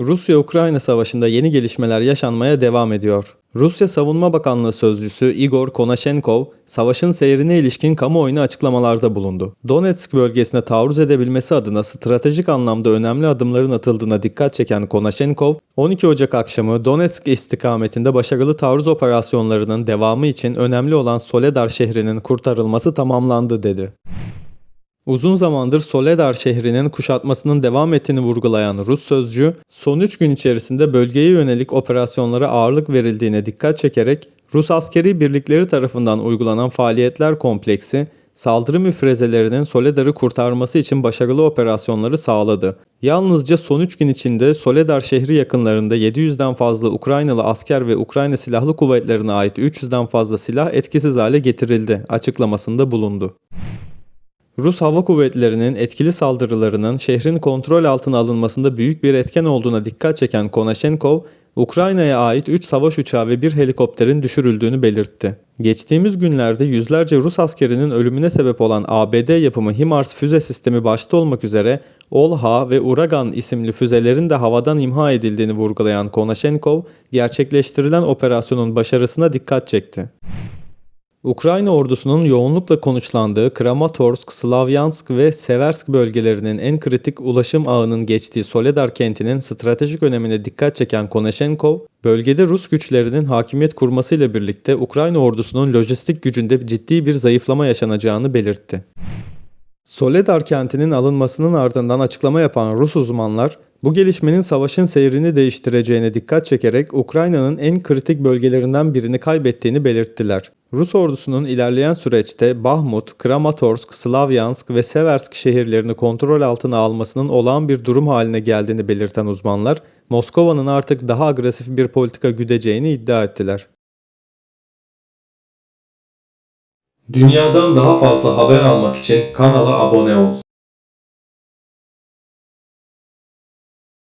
Rusya-Ukrayna savaşında yeni gelişmeler yaşanmaya devam ediyor. Rusya Savunma Bakanlığı Sözcüsü Igor Konashenkov, savaşın seyrine ilişkin kamuoyuna açıklamalarda bulundu. Donetsk bölgesine taarruz edebilmesi adına stratejik anlamda önemli adımların atıldığına dikkat çeken Konashenkov, 12 Ocak akşamı Donetsk istikametinde başarılı taarruz operasyonlarının devamı için önemli olan Soledar şehrinin kurtarılması tamamlandı dedi. Uzun zamandır Soledar şehrinin kuşatmasının devam ettiğini vurgulayan Rus sözcü, son 3 gün içerisinde bölgeye yönelik operasyonlara ağırlık verildiğine dikkat çekerek, Rus askeri birlikleri tarafından uygulanan faaliyetler kompleksi, saldırı müfrezelerinin Soledar'ı kurtarması için başarılı operasyonları sağladı. Yalnızca son 3 gün içinde Soledar şehri yakınlarında 700'den fazla Ukraynalı asker ve Ukrayna Silahlı Kuvvetlerine ait 300'den fazla silah etkisiz hale getirildi açıklamasında bulundu. Rus Hava Kuvvetleri'nin etkili saldırılarının şehrin kontrol altına alınmasında büyük bir etken olduğuna dikkat çeken Konashenkov, Ukrayna'ya ait 3 savaş uçağı ve bir helikopterin düşürüldüğünü belirtti. Geçtiğimiz günlerde yüzlerce Rus askerinin ölümüne sebep olan ABD yapımı HIMARS füze sistemi başta olmak üzere OLHA ve Uragan isimli füzelerin de havadan imha edildiğini vurgulayan Konashenkov, gerçekleştirilen operasyonun başarısına dikkat çekti. Ukrayna ordusunun yoğunlukla konuşlandığı Kramatorsk, Slavyansk ve Seversk bölgelerinin en kritik ulaşım ağının geçtiği Soledar kentinin stratejik önemine dikkat çeken Konashenkov, bölgede Rus güçlerinin hakimiyet kurmasıyla birlikte Ukrayna ordusunun lojistik gücünde ciddi bir zayıflama yaşanacağını belirtti. Soledar kentinin alınmasının ardından açıklama yapan Rus uzmanlar, bu gelişmenin savaşın seyrini değiştireceğine dikkat çekerek Ukrayna'nın en kritik bölgelerinden birini kaybettiğini belirttiler. Rus ordusunun ilerleyen süreçte Bahmut, Kramatorsk, Slavyansk ve Seversk şehirlerini kontrol altına almasının olağan bir durum haline geldiğini belirten uzmanlar, Moskova'nın artık daha agresif bir politika güdeceğini iddia ettiler. Dünyadan daha fazla haber almak için kanala abone ol.